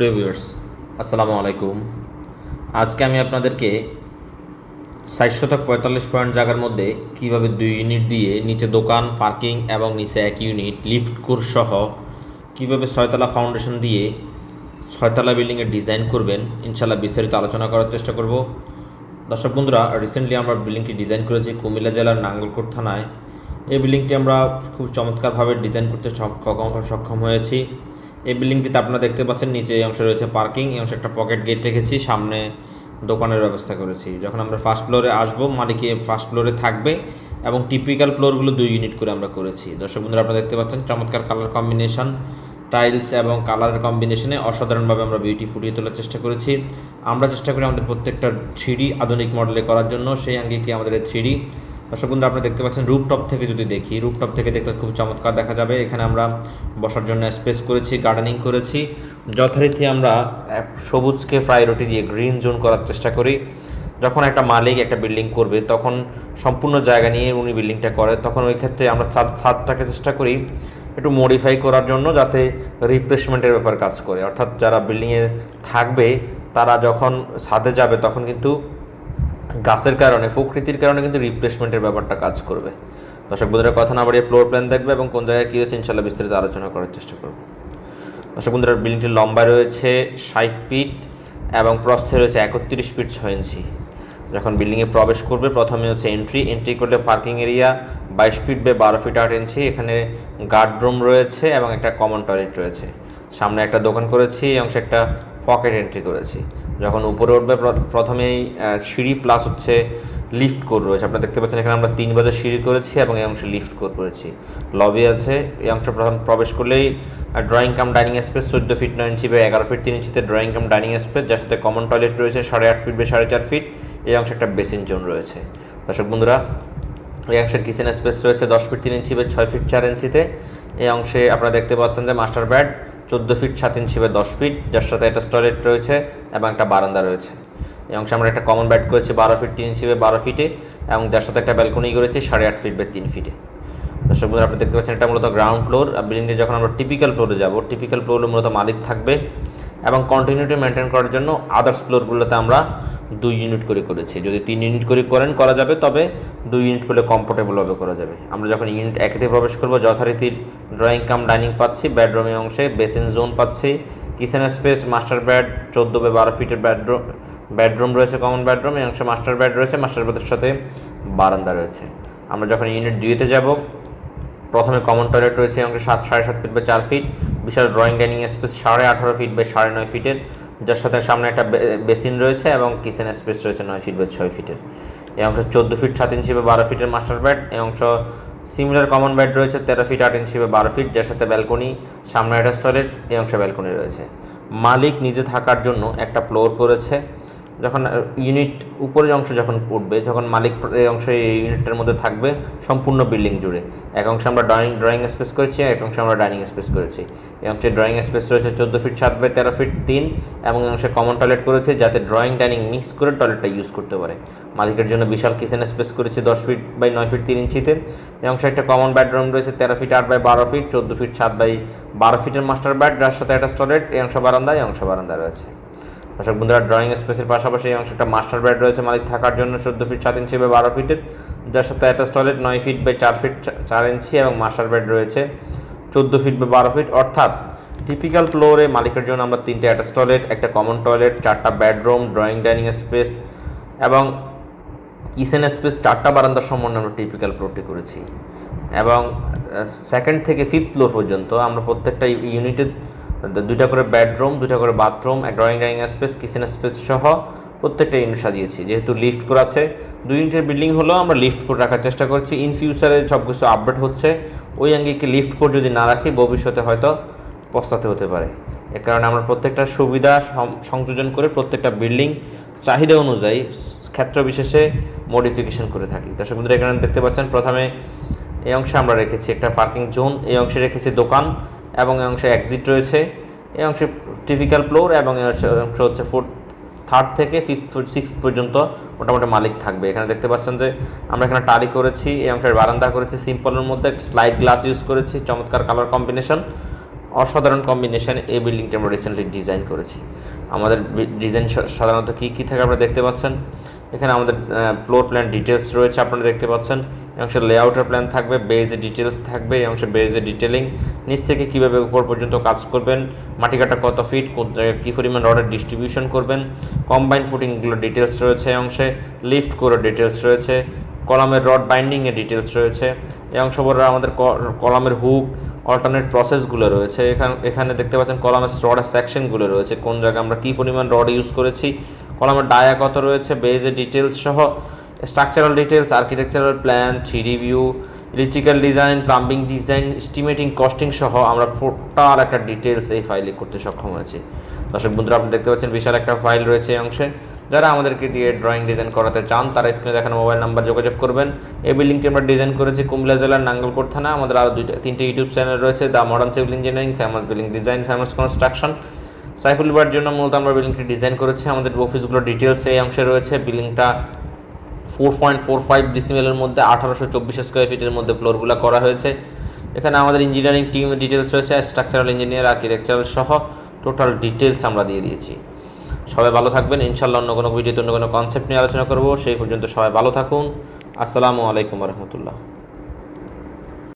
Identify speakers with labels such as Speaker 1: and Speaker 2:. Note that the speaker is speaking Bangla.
Speaker 1: সুপ্রিয় ভিউয়ার্স আসসালামু আলাইকুম। আজকে আমি আপনাদেরকে ষাট শতক পঁয়তাল্লিশ পয়েন্ট জায়গার মধ্যে কীভাবে দুই ইউনিট দিয়ে নিচে দোকান, পার্কিং এবং নিচে এক ইউনিট, লিফট, কোর্স সহ কীভাবে ছয়তলা ফাউন্ডেশন দিয়ে ছয়তলা বিল্ডিংয়ের ডিজাইন করবেন ইনশাল্লাহ বিস্তারিত আলোচনা করার চেষ্টা করব। দর্শক বন্ধুরা রিসেন্টলি আমরা বিল্ডিংটি ডিজাইন করেছি কুমিল্লা জেলার নাঙ্গলকোট থানায়। এই বিল্ডিংটি আমরা খুব চমৎকারভাবে ডিজাইন করতে সক্ষম সক্ষম হয়েছি। এই বিল্ডিংটিতে আপনারা দেখতে পাচ্ছেন নিচে এই অংশে রয়েছে পার্কিং, এই অংশে একটা পকেট গেট রেখেছি, সামনে দোকানের ব্যবস্থা করেছি। যখন আমরা ফার্স্ট ফ্লোরে আসব মালিকে ফার্স্ট ফ্লোরে থাকবে এবং টিপিক্যাল ফ্লোরগুলো দুই ইউনিট করে আমরা করেছি। দর্শক বন্ধুরা, আপনারা দেখতে পাচ্ছেন চমৎকার কালার কম্বিনেশন টাইলস এবং কালারের কম্বিনেশনে অসাধারণভাবে আমরা বিউটি ফুটিয়ে তোলার চেষ্টা করেছি। আমরা চেষ্টা করি আমাদের প্রত্যেকটা থ্রিডি আধুনিক মডেলে করার জন্য। সেই আঙ্গিকে আমাদের থ্রিডি দর্শক বন্ধুরা আপনি দেখতে পাচ্ছেন রুপটপ থেকে যদি দেখি, রুপটপ থেকে দেখলে খুব চমৎকার দেখা যাবে। এখানে আমরা বসার জন্য স্পেস করেছি গার্ডেনিং করেছি। যথারীতি আমরা সবুজকে প্রায়োরিটি দিয়ে গ্রিন জোন করার চেষ্টা করি। যখন একটা মালিক একটা বিল্ডিং করবে, তখন সম্পূর্ণ জায়গা নিয়ে উনি বিল্ডিংটা করে। তখন ওই ক্ষেত্রে আমরা ছাদ, ছাদটাকে চেষ্টা করি একটু মডিফাই করার জন্য যাতে রিপ্লেসমেন্টের ব্যাপার কাজ করে। অর্থাৎ যারা বিল্ডিংয়ে থাকবে, তারা যখন ছাদে যাবে, তখন কিন্তু গাছের কারণে, প্রকৃতির কারণে কিন্তু রিপ্লেসমেন্টের ব্যাপারটা কাজ করবে। দর্শক বন্ধুরা, কথা না বাড়িয়ে ফ্লোর প্ল্যান দেখবে এবং কোন জায়গায় কী হয়েছে ইনশাল্লাহ বিস্তারিত আলোচনা করার চেষ্টা করব। দর্শক বন্ধুরা বিল্ডিংটির লম্বা রয়েছে ষাট ফিট এবং প্রস্থে রয়েছে একত্রিশ ফিট ছয় ইঞ্চি যখন বিল্ডিংয়ে প্রবেশ করবে, প্রথমে হচ্ছে এন্ট্রি এন্ট্রি করলে পার্কিং এরিয়া বাইশ ফিট বে বারো ফিট আট ইঞ্চি এখানে গার্ড রুম রয়েছে এবং একটা কমন টয়লেট রয়েছে। সামনে একটা দোকান করেছি এবং অংশে একটা পকেট এন্ট্রি করেছি। যখন উপরে উঠবে, প্র- প্রথমেই সিঁড়ি প্লাস হচ্ছে লিফট কোড রয়েছে। আপনারা দেখতে পাচ্ছেন এখানে আমরা তিন বাজার সিঁড়ি করেছি এবং এই অংশে লিফট কোড করেছি। লবি আছে, এই অংশে প্রথম প্রবেশ করলেই ড্রয়িং কাম ডাইনিং স্পেস চোদ্দ ফিট নয় ইঞ্চি বা এগারো ফিট তিন ইঞ্চিতে ড্রয়িং কাম ডাইনিং স্পেস যার সাথে কমন টয়লেট রয়েছে সাড়ে আট ফিট বা সাড়ে চার ফিট এই অংশে একটা বেসিন জোন রয়েছে। দর্শক বন্ধুরা, এই অংশের কিচেন স্পেস রয়েছে দশ ফিট তিন ইঞ্চি বা ছয় ফিট চার ইঞ্চিতে এই অংশে আপনারা দেখতে পাচ্ছেন যে মাস্টার বেড চোদ্দ ফিট সাত ইঞ্চি বা দশ ফিট, যার সাথে একটা টয়লেট রয়েছে এবং একটা বারান্দা রয়েছে। এই অংশে আমরা একটা কমন বেড করেছি বারো ফিট, তিন ইঞ্চি বা বারো ফিটে এবং যার সাথে একটা ব্যালকনি করেছি সাড়ে আট ফিট বা তিন ফিটে। দর্শক বন্ধুরা, আপনি দেখতে পাচ্ছেন এটা মূলত গ্রাউন্ড ফ্লোর বিল্ডিংয়ে যখন আমরা টিপিক্যাল ফ্লোরে যাব টিপিক্যাল ফ্লোরে মূলত মালিক থাকবে এবং কন্টিনিউটি মেনটেন করার জন্য আদার্স ফ্লোরগুলোতে আমরা দুই ইউনিট করে করেছি। যদি তিন ইউনিট করে করেন, করা যাবে, তবে দুই ইউনিট করলে কমফোর্টেবলভাবে করা যাবে। আমরা যখন ইউনিট একেতে প্রবেশ করব, যথারীতি ড্রয়িং কাম ডাইনিং পাচ্ছি বেডরুমের অংশে বেসিন জোন পাচ্ছি কিচেন স্পেস মাস্টার বেড চোদ্দ বা বারো ফিটের বেডরুম বেডরুম রয়েছে কমন বেডরুম এই অংশে মাস্টার বেড রয়েছে মাস্টার বেডের সাথে বারান্দা রয়েছে। আমরা যখন ইউনিট দুইতে যাব, প্রথমে কমন টয়লেট রয়েছে, এই অংশে সাত, সাড়ে সাত ফিট বা চার ফিট বিশাল ড্রয়িং ডাইনিং স্পেস সাড়ে আঠারো ফিট বা সাড়ে নয় ফিটের যার সাথে সামনে একটা বেসিন রয়েছে এবং কিচেন স্পেস রয়েছে নয় ফিট বা ছয় ফিটের। এই অংশ চোদ্দ ফিট সাত ইঞ্চি বা বারো ফিটের মাস্টার বেড। এই অংশ সিমিলার কমন বেড রয়েছে তেরো ফিট আট ইঞ্চি বা বারো ফিট যার সাথে ব্যালকনি, সামনে একটা স্টলের, এই অংশ ব্যালকনি রয়েছে। মালিক নিজে থাকার জন্য একটা ফ্লোর করেছে। যখন ইউনিট উপরের অংশ যখন উঠবে যখন মালিক অংশ, এই ইউনিটটার মধ্যে থাকবে সম্পূর্ণ বিল্ডিং জুড়ে। এক অংশে আমরা ড্রয়িং ড্রয়িং স্পেস করেছি এক অংশে আমরা ডাইনিং স্পেস করেছি। এই অংশে ড্রয়িং স্পেস রয়েছে চোদ্দ ফিট সাত বাই তেরো ফিট তিন, এবং অংশে কমন টয়লেট করেছে যাতে ড্রয়িং ডাইনিং মিক্স করে টয়লেটটা ইউজ করতে পারে। মালিকের জন্য বিশাল কিচেন স্পেস করেছে দশ ফিট বাই নয় ফিট তিন ইঞ্চিতে। এই অংশে একটা কমন বেডরুম রয়েছে তেরো ফিট আট বাই বারো ফিট চোদ্দ ফিট সাত বাই বারো ফিটের মাস্টার বেড যার সাথে একটা টয়লেট এই অংশ বারান্দা এই অংশ বারান্দা রয়েছে। দর্শক বন্ধুরা ড্রয়িং স্পেসের পাশাপাশি এই একটা মাস্টার বেড রয়েছে। মালিক থাকার জন্য চোদ্দ ফিট সাত ইঞ্চি বা বারো ফিটের যার সাথে অ্যাটাচ টয়লেট নয় ফিট বাই চার ফিট চার ইঞ্চি এবং মাস্টার বেড রয়েছে। চোদ্দ ফিট বা বারো ফিট অর্থাৎ টিপিক্যাল ফ্লোরে মালিকের জন্য আমরা তিনটে অ্যাটাচ টয়লেট একটা কমন টয়লেট চারটা বেডরুম ড্রয়িং ডাইনিং স্পেস এবং কিচেন স্পেস চারটা বারান্দার সম্বন্ধে আমরা টিপিক্যাল ফ্লোরটি করেছি। এবং সেকেন্ড থেকে ফিফথ ফ্লোর পর্যন্ত আমরা প্রত্যেকটা ইউনিটে দুইটা করে বেডরুম দুইটা করে bathroom drawing dining space kitchen space সহ প্রত্যেকটা ইউনিট সাজিয়েছি। যেহেতু লিফট করা আছে, দুই ইউনিটের বিল্ডিং হলেও আমরা লিফট করে রাখার চেষ্টা করছি। ইন ফিউচারে সব কিছু আপডেট হচ্ছে। ওই আঙ্গিকে লিফট কোড যদি না রাখি, ভবিষ্যতে হয়তো পস্তাতে হতে পারে। এ কারণে আমরা প্রত্যেকটা সুবিধা সংযোজন করে প্রত্যেকটা বিল্ডিং চাহিদা অনুযায়ী ক্ষেত্র বিশেষে মডিফিকেশন করে থাকি। দর্শক বন্ধুরা, এখানে দেখতে পাচ্ছেন, প্রথমে এই অংশে আমরা রেখেছি একটা পার্কিং জোন এই অংশে রেখেছি দোকান। এবং এই অংশে এক্সিট রয়েছে। এই অংশে টিপিক্যাল ফ্লোর এবং এই অংশ হচ্ছে ফুট থার্ড থেকে ফিফথ সিক্স পর্যন্ত মোটামুটি মালিক থাকবে। এখানে দেখতে পাচ্ছেন যে আমরা এখানে টালি করেছি, এই অংশের বারান্দা করেছি সিম্পলের মধ্যে স্লাইড গ্লাস ইউজ করেছি, চমৎকার কালার কম্বিনেশন অসাধারণ কম্বিনেশন এই বিল্ডিংটি আমরা রিসেন্টলি ডিজাইন করেছি। আমাদের ডিজাইন সাধারণত কী কী থাকে আপনারা দেখতে পাচ্ছেন? এখানে আমাদের ফ্লোর প্ল্যান ডিটেলস রয়েছে, আপনারা দেখতে পাচ্ছেন। এই লেআউটের প্ল্যান থাকবে বেজে ডিটেলস থাকবে, এই অংশে বেজে ডিটেলিং নিচ থেকে কীভাবে উপর পর্যন্ত কাজ করবেন, মাটি কাটা কত ফিট কী পরিমাণ রডের ডিস্ট্রিবিউশন করবেন কম্বাইন ফুটিংগুলো ডিটেলস রয়েছে এই অংশে লিফট করে ডিটেলস রয়েছে, কলামের রড বাইন্ডিংয়ের ডিটেলস রয়েছে, এই অংশ বড় আমাদের কলামের হুক অল্টারনেট প্রসেসগুলো রয়েছে, এখানে এখানে দেখতে পাচ্ছেন কলামের রডের সেকশনগুলো রয়েছে, কোন জায়গায় আমরা কী পরিমাণ রড ইউজ করেছি, কলামের ডায়া কত রয়েছে বেজের ডিটেলস সহ structural details architectural plan three view electrical design plumbing design estimating costing সহ আমরা টোটাল একটা ডিটেলস এই ফাইলে করতে সক্ষম হয়েছি। দর্শক বন্ধুরা, আপনি দেখতে পাচ্ছেন বিশাল একটা ফাইল রয়েছে এই অংশে। যারা আমাদেরকে দিয়ে ড্রয়িং ডিজাইন করাতে চান, তারা স্ক্রিনে দেখানো মোবাইল নাম্বার যোগাযোগ করবেন। এই বিল্ডিংটি আমরা ডিজাইন করেছি কুমিল্লা জেলার নাঙ্গলকোট থানা। আমাদের আরও দুইটা, তিনটে ইউটিউব চ্যানেল রয়েছে the modern civil engineering famous building design famous construction সাইফুলবার জন্য মূলত আমরা বিল্ডিংটি ডিজাইন করেছি। আমাদের অফিসগুলোর ডিটেলস এই অংশে রয়েছে। বিল্ডিংটা ফোর পয়েন্ট ফোর ফাইভ ডিসিমেলের মধ্যে আঠারোশো চব্বিশ স্কোয়ার ফিটের মধ্যে ফ্লোরগুলো করা হয়েছে। এখানে আমাদের ইঞ্জিনিয়ারিং টিম ডিটেলস রয়েছে স্ট্রাকচারাল ইঞ্জিনিয়ার আর্কিটেকচারাল সহ টোটাল ডিটেলস আমরা দিয়ে দিয়েছি। সবাই ভালো থাকবেন, ইনশাল্লাহ অন্য কোনো ভিডিওতে অন্য কোনো কনসেপ্ট নিয়ে আলোচনা করব। সেই পর্যন্ত সবাই ভালো থাকুন। আসসালামু আলাইকুম রহমতুল্লাহ।